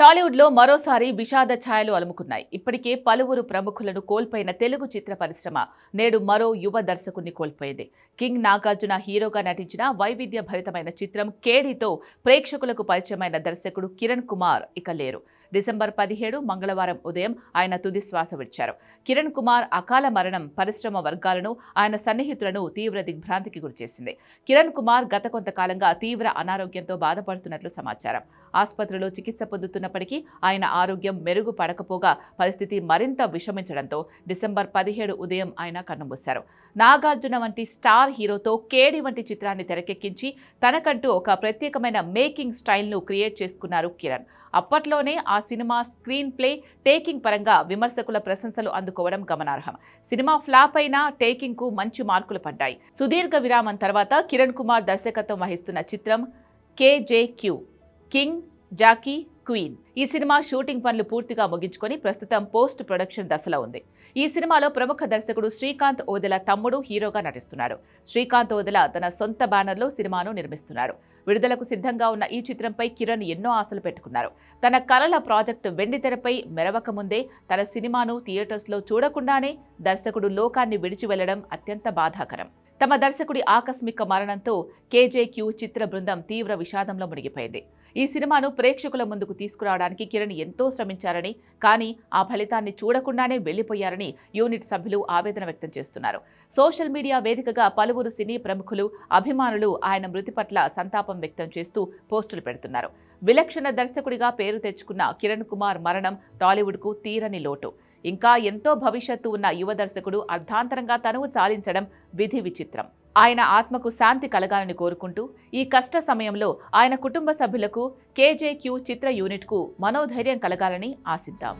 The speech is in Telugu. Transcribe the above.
టాలీవుడ్లో మరోసారి విషాద ఛాయలు అలుముకున్నాయి. ఇప్పటికే పలువురు ప్రముఖులను కోల్పోయిన తెలుగు చిత్ర పరిశ్రమ నేడు మరో యువ దర్శకుణ్ణి కోల్పోయింది. కింగ్ నాగార్జున హీరోగా నటించిన వైవిధ్య భరితమైన చిత్రం కేడీతో ప్రేక్షకులకు పరిచయమైన దర్శకుడు కిరణ్ కుమార్ ఇక లేరు. డిసెంబర్ పదిహేడు మంగళవారం ఉదయం ఆయన తుది శ్వాస విడిచారు. కిరణ్ కుమార్ అకాల మరణం పరిశ్రమ వర్గాలను ఆయన సన్నిహితులను తీవ్ర దిగ్భ్రాంతికి గురిచేసింది. కిరణ్ కుమార్ గత కొంతకాలంగా తీవ్ర అనారోగ్యంతో బాధపడుతున్నట్లు సమాచారం. ఆసుపత్రిలో చికిత్స పొందుతున్నప్పటికీ ఆయన ఆరోగ్యం మెరుగుపడకపోగా పరిస్థితి మరింత విషమించడంతో డిసెంబర్ పదిహేడు ఉదయం ఆయన కన్నుమూశారు. నాగార్జున వంటి స్టార్ హీరోతో కేడి వంటి చిత్రాన్ని తెరకెక్కించి తనకంటూ ఒక ప్రత్యేకమైన మేకింగ్ స్టైల్ను క్రియేట్ చేసుకున్నారు కిరణ్. అప్పట్లోనే ఆ సినిమా స్క్రీన్ ప్లే టేకింగ్ పరంగా విమర్శకుల ప్రశంసలు అందుకోవడం గమనార్హం. సినిమా ఫ్లాప్ అయినా టేకింగ్కు మంచి మార్కులు పడ్డాయి. సుదీర్ఘ విరామం తర్వాత కిరణ్ కుమార్ దర్శకత్వం వహిస్తున్న చిత్రం కేజేక్యూ కింగ్ జాకీ క్వీన్. ఈ సినిమా షూటింగ్ పనులు పూర్తిగా ముగించుకొని ప్రస్తుతం పోస్ట్ ప్రొడక్షన్ దశలో ఉంది. ఈ సినిమాలో ప్రముఖ దర్శకుడు శ్రీకాంత్ ఓదెల తమ్ముడు హీరోగా నటిస్తున్నారు. శ్రీకాంత్ ఓదెల తన సొంత బ్యానర్లో సినిమాను నిర్మిస్తున్నారు. విడుదలకు సిద్ధంగా ఉన్న ఈ చిత్రంపై కిరణ్ ఎన్నో ఆశలు పెట్టుకున్నారు. తన కలల ప్రాజెక్టు వెండితెరపై మెరవక ముందే తన సినిమాను థియేటర్స్లో చూడకుండానే దర్శకుడు లోకాన్ని విడిచి వెళ్ళడం అత్యంత బాధాకరం. తమ దర్శకుడి ఆకస్మిక మరణంతో కేజేక్యూ చిత్ర బృందం తీవ్ర విషాదంలో మునిగిపోయింది. ఈ సినిమాను ప్రేక్షకుల ముందుకు తీసుకురావడానికి కిరణ్ ఎంతో శ్రమించారని కానీ ఆ ఫలితాన్ని చూడకుండానే వెళ్ళిపోయారని యూనిట్ సభ్యులు ఆవేదన వ్యక్తం చేస్తున్నారు. సోషల్ మీడియా వేదికగా పలువురు సినీ ప్రముఖులు అభిమానులు ఆయన మృతి పట్ల సంతాపం వ్యక్తం చేస్తూ పోస్టులు పెడుతున్నారు. విలక్షణ దర్శకుడిగా పేరు తెచ్చుకున్న కిరణ్ కుమార్ మరణం టాలీవుడ్కు తీరని లోటు. ఇంకా ఎంతో భవిష్యత్తు ఉన్న యువ దర్శకుడు అర్ధాంతరంగా తనువు చాలించడం విధి విచిత్రం. ఆయన ఆత్మకు శాంతి కలగాలని కోరుకుంటూ ఈ కష్ట సమయంలో ఆయన కుటుంబ సభ్యులకు కేజేక్యూ చిత్ర యూనిట్కు మనోధైర్యం కలగాలని ఆశిద్దాం.